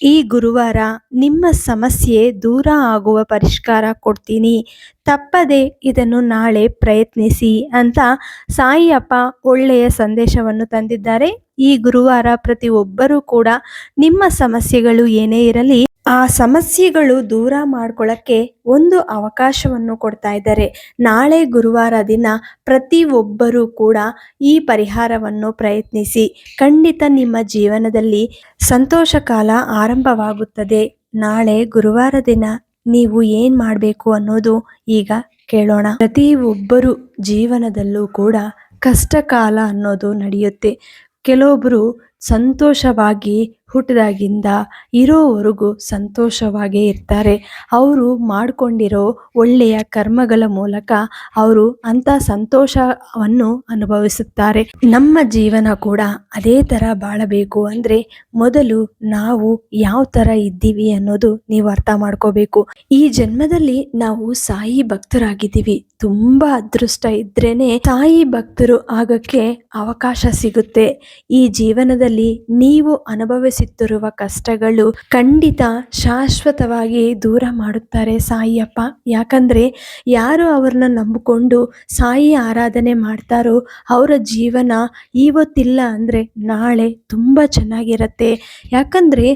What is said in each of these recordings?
ಈ ಗುರುವಾರ ನಿಮ್ಮ ಸಮಸ್ಯೆ ದೂರ ಆಗುವ ಪರಿಷ್ಕಾರ ಕೊಡ್ತೀನಿ. ತಪ್ಪದೆ ಇದನ್ನು ನಾಳೆ ಪ್ರಯತ್ನಿಸಿ ಅಂತ ಸಾಯಿಯಪ್ಪ ಒಳ್ಳೆಯ ಸಂದೇಶವನ್ನು ತಂದಿದ್ದಾರೆ. ಈ ಗುರುವಾರ ಪ್ರತಿಯೊಬ್ಬರೂ ಕೂಡ ನಿಮ್ಮ ಸಮಸ್ಯೆಗಳು ಏನೇ ಇರಲಿ ಆ ಸಮಸ್ಯೆಗಳು ದೂರ ಮಾಡ್ಕೊಳ್ಳೋಕ್ಕೆ ಒಂದು ಅವಕಾಶವನ್ನು ಕೊಡ್ತಾ ಇದ್ದಾರೆ. ನಾಳೆ ಗುರುವಾರ ದಿನ ಪ್ರತಿಯೊಬ್ಬರೂ ಕೂಡ ಈ ಪರಿಹಾರವನ್ನು ಪ್ರಯತ್ನಿಸಿ. ಖಂಡಿತ ನಿಮ್ಮ ಜೀವನದಲ್ಲಿ ಸಂತೋಷ ಕಾಲ ಆರಂಭವಾಗುತ್ತದೆ. ನಾಳೆ ಗುರುವಾರ ದಿನ ನೀವು ಏನು ಮಾಡಬೇಕು ಅನ್ನೋದು ಈಗ ಕೇಳೋಣ. ಪ್ರತಿಯೊಬ್ಬರು ಜೀವನದಲ್ಲೂ ಕೂಡ ಕಷ್ಟಕಾಲ ಅನ್ನೋದು ನಡೆಯುತ್ತೆ. ಕೆಲವೊಬ್ಬರು ಸಂತೋಷವಾಗಿ ಹುಟ್ಟಿದಾಗಿಂದ ಇರೋವರೆಗೂ ಸಂತೋಷವಾಗೇ ಇರ್ತಾರೆ. ಅವರು ಮಾಡಿಕೊಂಡಿರೋ ಒಳ್ಳೆಯ ಕರ್ಮಗಳ ಮೂಲಕ ಅವರು ಅಂಥ ಸಂತೋಷವನ್ನು ಅನುಭವಿಸುತ್ತಾರೆ. ನಮ್ಮ ಜೀವನ ಕೂಡ ಅದೇ ಥರ ಬಾಳಬೇಕು ಅಂದರೆ ಮೊದಲು ನಾವು ಯಾವ ಥರ ಇದ್ದೀವಿ ಅನ್ನೋದು ನೀವು ಅರ್ಥ ಮಾಡ್ಕೋಬೇಕು. ಈ ಜನ್ಮದಲ್ಲಿ ನಾವು ಸಾಯಿ ಭಕ್ತರಾಗಿದ್ದೀವಿ. ತುಂಬಾ ಅದೃಷ್ಟ ಇದ್ರೇನೆ ಸಾಯಿ ಭಕ್ತರು ಆಗಕ್ಕೆ ಅವಕಾಶ ಸಿಗುತ್ತೆ. ಈ ಜೀವನದಲ್ಲಿ ನೀವು ಅನುಭವಿಸುತ್ತಿರುವ ಕಷ್ಟಗಳು ಖಂಡಿತ ಶಾಶ್ವತವಾಗಿ ದೂರ ಮಾಡುತ್ತಾರೆ ಸಾಯಿಯಪ್ಪ. ಯಾಕಂದ್ರೆ ಯಾರು ಅವ್ರನ್ನ ನಂಬಿಕೊಂಡು ಸಾಯಿ ಆರಾಧನೆ ಮಾಡ್ತಾರೋ ಅವರ ಜೀವನ ಇವತ್ತಿಲ್ಲ ಅಂದ್ರೆ ನಾಳೆ ತುಂಬಾ ಚೆನ್ನಾಗಿರತ್ತೆ. ಯಾಕಂದ್ರೆ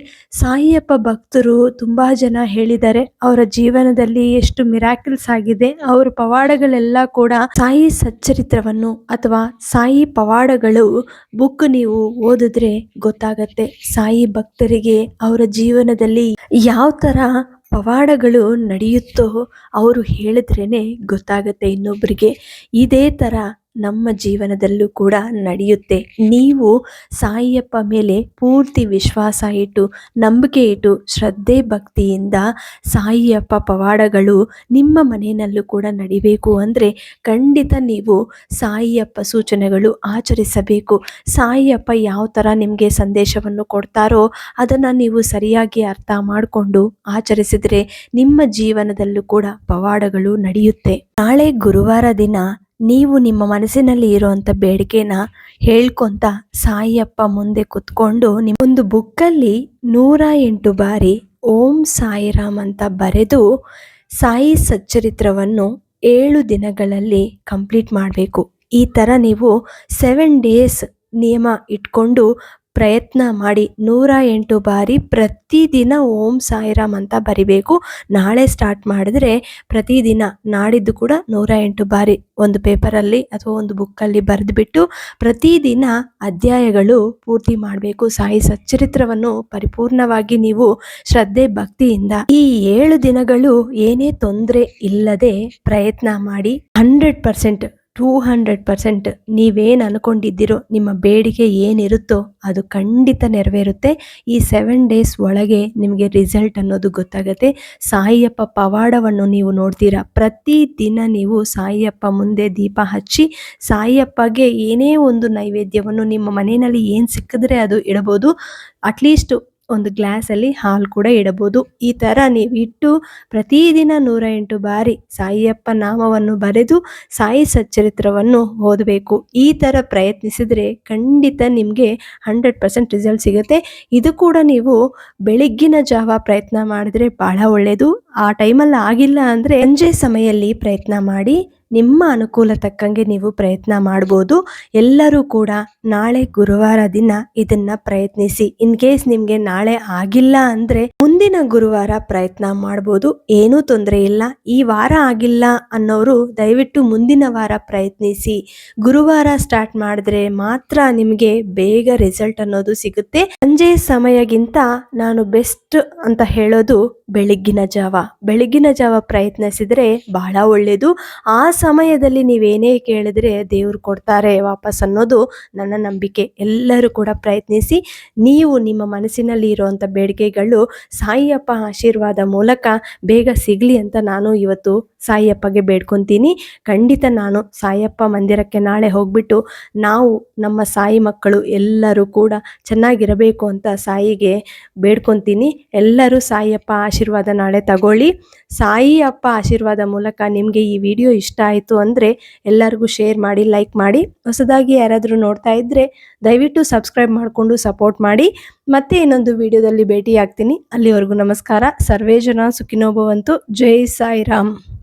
ಸಾಯಿಯಪ್ಪ ಭಕ್ತರು ತುಂಬಾ ಜನ ಹೇಳಿದ್ದಾರೆ, ಅವರ ಜೀವನದಲ್ಲಿ ಎಷ್ಟು ಮಿರಾಕಲ್ಸ್ ಆಗಿದೆ, ಅವರ ಪವಾಡಗಳೆಲ್ಲ ಕೂಡ ಸಾಯಿ ಸಚ್ಚರಿತ್ರವನ್ನು ಅಥವಾ ಸಾಯಿ ಪವಾಡಗಳು ಬುಕ್ ನೀವು ಓದಿದ್ರೆ ಗೊತ್ತಾಗತ್ತೆ. ಸಾಯಿ ಭಕ್ತರಿಗೆ ಅವರ ಜೀವನದಲ್ಲಿ ಯಾವ ತರ ಪವಾಡಗಳು ನಡೆಯುತ್ತೋ ಅವರು ಹೇಳಿದ್ರೇನೆ ಗೊತ್ತಾಗತ್ತೆ ಇನ್ನೊಬ್ಬರಿಗೆ ಇದೇ ತರ ನಮ್ಮ ಜೀವನದಲ್ಲೂ ಕೂಡ ನಡೆಯುತ್ತೆ. ನೀವು ಸಾಯಿಯಪ್ಪ ಮೇಲೆ ಪೂರ್ತಿ ವಿಶ್ವಾಸ ಇಟ್ಟು, ನಂಬಿಕೆ ಇಟ್ಟು, ಶ್ರದ್ಧೆ, ಭಕ್ತಿಯಿಂದ ಸಾಯಿಯಪ್ಪ ಪವಾಡಗಳು ನಿಮ್ಮ ಮನೆಯಲ್ಲೂ ಕೂಡ ನಡಿಬೇಕು ಅಂದರೆ ಖಂಡಿತ ನೀವು ಸಾಯಿಯಪ್ಪ ಸೂಚನೆಗಳು ಆಚರಿಸಬೇಕು. ಸಾಯಿಯಪ್ಪ ಯಾವ ಥರ ನಿಮಗೆ ಸಂದೇಶವನ್ನು ಕೊಡ್ತಾರೋ ಅದನ್ನು ನೀವು ಸರಿಯಾಗಿ ಅರ್ಥ ಮಾಡಿಕೊಂಡು ಆಚರಿಸಿದರೆ ನಿಮ್ಮ ಜೀವನದಲ್ಲೂ ಕೂಡ ಪವಾಡಗಳು ನಡೆಯುತ್ತೆ. ನಾಳೆ ಗುರುವಾರ ದಿನ ನೀವು ನಿಮ್ಮ ಮನಸ್ಸಿನಲ್ಲಿ ಇರೋವಂಥ ಬೇಡಿಕೆನ ಹೇಳ್ಕೊತ ಸಾಯಿಯಪ್ಪ ಮುಂದೆ ಕುತ್ಕೊಂಡು ಒಂದು ಬುಕ್ಕಲ್ಲಿ ನೂರ ಎಂಟು ಬಾರಿ ಓಂ ಸಾಯಿರಾಮ್ ಅಂತ ಬರೆದು ಸಾಯಿ ಸಚ್ಚರಿತ್ರವನ್ನು ಏಳು ದಿನಗಳಲ್ಲಿ ಕಂಪ್ಲೀಟ್ ಮಾಡಬೇಕು. ಈ ಥರ ನೀವು ಸೆವೆನ್ ಡೇಸ್ ನಿಯಮ ಇಟ್ಕೊಂಡು ಪ್ರಯತ್ನ ಮಾಡಿ ನೂರ ಎಂಟು ಬಾರಿ ಪ್ರತಿದಿನ ಓಂ ಸಾಯಿರಾಮ್ ಅಂತ ಬರಿಬೇಕು. ನಾಳೆ ಸ್ಟಾರ್ಟ್ ಮಾಡಿದ್ರೆ ಪ್ರತಿದಿನ ನಾಡಿದ್ದು ಕೂಡ ನೂರ ಎಂಟು ಬಾರಿ ಒಂದು ಪೇಪರಲ್ಲಿ ಅಥವಾ ಒಂದು ಬುಕ್ಕಲ್ಲಿ ಬರೆದುಬಿಟ್ಟು ಪ್ರತಿದಿನ ಅಧ್ಯಾಯಗಳು ಪೂರ್ತಿ ಮಾಡಬೇಕು. ಸಾಯಿ ಸಚ್ಚರಿತ್ರವನ್ನು ಪರಿಪೂರ್ಣವಾಗಿ ನೀವು ಶ್ರದ್ಧೆ, ಭಕ್ತಿಯಿಂದ ಈ ಏಳು ದಿನಗಳು ಏನೇ ತೊಂದರೆ ಇಲ್ಲದೆ ಪ್ರಯತ್ನ ಮಾಡಿ hundred percent to hundred percent ನೀವೇನು ಅಂದ್ಕೊಂಡಿದ್ದೀರೋ ನಿಮ್ಮ ಬೇಡಿಕೆ ಏನಿರುತ್ತೋ ಅದು ಖಂಡಿತ ನೆರವೇರುತ್ತೆ. ಈ ಸೆವೆನ್ ಡೇಸ್ ಒಳಗೆ ನಿಮಗೆ ರಿಸಲ್ಟ್ ಅನ್ನೋದು ಗೊತ್ತಾಗುತ್ತೆ. ಸಾಯಿಯಪ್ಪ ಪವಾಡವನ್ನು ನೀವು ನೋಡ್ತೀರಾ? ಪ್ರತಿ ದಿನ ನೀವು ಸಾಯಿಯಪ್ಪ ಮುಂದೆ ದೀಪ ಹಚ್ಚಿ, ಸಾಯಿಯಪ್ಪಗೆ ಏನೇ ಒಂದು ನೈವೇದ್ಯವನ್ನು ನಿಮ್ಮ ಮನೆಯಲ್ಲಿ ಏನು ಸಿಕ್ಕಿದ್ರೆ ಅದು ಇಡಬಹುದು ಅಟ್ಲೀಸ್ಟ್ ಒಂದು ಗ್ಲಾಸಲ್ಲಿ ಹಾಲು ಕೂಡ ಇಡಬಹುದು ಈ ಥರ ನೀವು ಇಟ್ಟು ಪ್ರತಿದಿನ ನೂರ ಎಂಟು ಬಾರಿ ಸಾಯಿಯಪ್ಪ ನಾಮವನ್ನು ಬರೆದು ಸಾಯಿ ಸಚ್ಚರಿತ್ರವನ್ನು ಓದಬೇಕು. ಈ ಥರ ಪ್ರಯತ್ನಿಸಿದ್ರೆ ಖಂಡಿತ ನಿಮಗೆ ಹಂಡ್ರೆಡ್ ಪರ್ಸೆಂಟ್ ರಿಸಲ್ಟ್ ಸಿಗುತ್ತೆ. ಇದು ಕೂಡ ನೀವು ಬೆಳಿಗ್ಗಿನ ಜಾವ ಪ್ರಯತ್ನ ಮಾಡಿದ್ರೆ ಬಹಳ ಒಳ್ಳೆಯದು ಆ ಟೈಮಲ್ಲಿ ಆಗಿಲ್ಲ ಅಂದರೆ ಸಂಜೆ ಸಮಯಲ್ಲಿ ಪ್ರಯತ್ನ ಮಾಡಿ ನಿಮ್ಮ ಅನುಕೂಲ ತಕ್ಕಂಗೆ ನೀವು ಪ್ರಯತ್ನ ಮಾಡ್ಬೋದು. ಎಲ್ಲರೂ ಕೂಡ ನಾಳೆ ಗುರುವಾರ ದಿನ ಇದನ್ನ ಪ್ರಯತ್ನಿಸಿ. ಇನ್ ಕೇಸ್ ನಿಮ್ಗೆ ನಾಳೆ ಆಗಿಲ್ಲ ಅಂದ್ರೆ ಮುಂದಿನ ಗುರುವಾರ ಪ್ರಯತ್ನ ಮಾಡ್ಬೋದು. ಏನೂ ತೊಂದರೆ ಇಲ್ಲ. ಈ ವಾರ ಆಗಿಲ್ಲ ಅನ್ನೋರು ದಯವಿಟ್ಟು ಮುಂದಿನ ವಾರ ಪ್ರಯತ್ನಿಸಿ. ಗುರುವಾರ ಸ್ಟಾರ್ಟ್ ಮಾಡಿದ್ರೆ ಮಾತ್ರ ನಿಮಗೆ ಬೇಗ ರಿಸಲ್ಟ್ ಅನ್ನೋದು ಸಿಗುತ್ತೆ. ಸಂಜೆ ಸಮಯಗಿಂತ ನಾನು ಬೆಸ್ಟ್ ಅಂತ ಹೇಳೋದು ಬೆಳಗ್ಗಿನ ಜಾವ. ಬೆಳಗ್ಗಿನ ಜಾವ ಪ್ರಯತ್ನಿಸಿದ್ರೆ ಬಹಳ ಒಳ್ಳೆಯದು ಆ ಸಮಯದಲ್ಲಿ ನೀವೇನೇ ಕೇಳಿದ್ರೆ ದೇವರು ಕೊಡ್ತಾರೆ ವಾಪಸ್ ಅನ್ನೋದು ನನ್ನ ನಂಬಿಕೆ. ಎಲ್ಲರೂ ಕೂಡ ಪ್ರಯತ್ನಿಸಿ, ನೀವು ನಿಮ್ಮ ಮನಸ್ಸಿನಲ್ಲಿ ಇರುವಂಥ ಬೇಡಿಕೆಗಳು ಸಾಯಿಯಪ್ಪ ಆಶೀರ್ವಾದ ಮೂಲಕ ಬೇಗ ಸಿಗಲಿ ಅಂತ ನಾನು ಇವತ್ತು ಸಾಯಿಯಪ್ಪಗೆ ಬೇಡ್ಕೊತೀನಿ. ಖಂಡಿತ ನಾನು ಸಾಯಪ್ಪ ಮಂದಿರಕ್ಕೆ ನಾಳೆ ಹೋಗ್ಬಿಟ್ಟು ನಾವು ನಮ್ಮ ಸಾಯಿ ಮಕ್ಕಳು ಎಲ್ಲರೂ ಕೂಡ ಚೆನ್ನಾಗಿರಬೇಕು ಅಂತ ಸಾಯಿಗೆ ಬೇಡ್ಕೊತೀನಿ. ಎಲ್ಲರೂ ಸಾಯಿಯಪ್ಪ ಆಶೀರ್ವಾದ ನಾಳೆ ತಗೊಳ್ಳಿ. ಸಾಯಿ ಅಪ್ಪ ಆಶೀರ್ವಾದ ಮೂಲಕ ನಿಮಗೆ ಈ ವಿಡಿಯೋ ಇಷ್ಟ ಆಯಿತು ಅಂದರೆ ಎಲ್ಲರಿಗೂ ಶೇರ್ ಮಾಡಿ, ಲೈಕ್ ಮಾಡಿ. ಹೊಸದಾಗಿ ಯಾರಾದರೂ ನೋಡ್ತಾ ಇದ್ದರೆ ದಯವಿಟ್ಟು ಸಬ್ಸ್ಕ್ರೈಬ್ ಮಾಡಿಕೊಂಡು ಸಪೋರ್ಟ್ ಮಾಡಿ. ಮತ್ತೆ ಇನ್ನೊಂದು ವಿಡಿಯೋದಲ್ಲಿ ಭೇಟಿ ಆಗ್ತೀನಿ ಅಲ್ಲಿವರೆಗೂ ನಮಸ್ಕಾರ. ಸರ್ವೇ ಜನ ಸುಖಿನೋಭವಂತು. ಜೈ ಸಾಯಿರಾಮ್.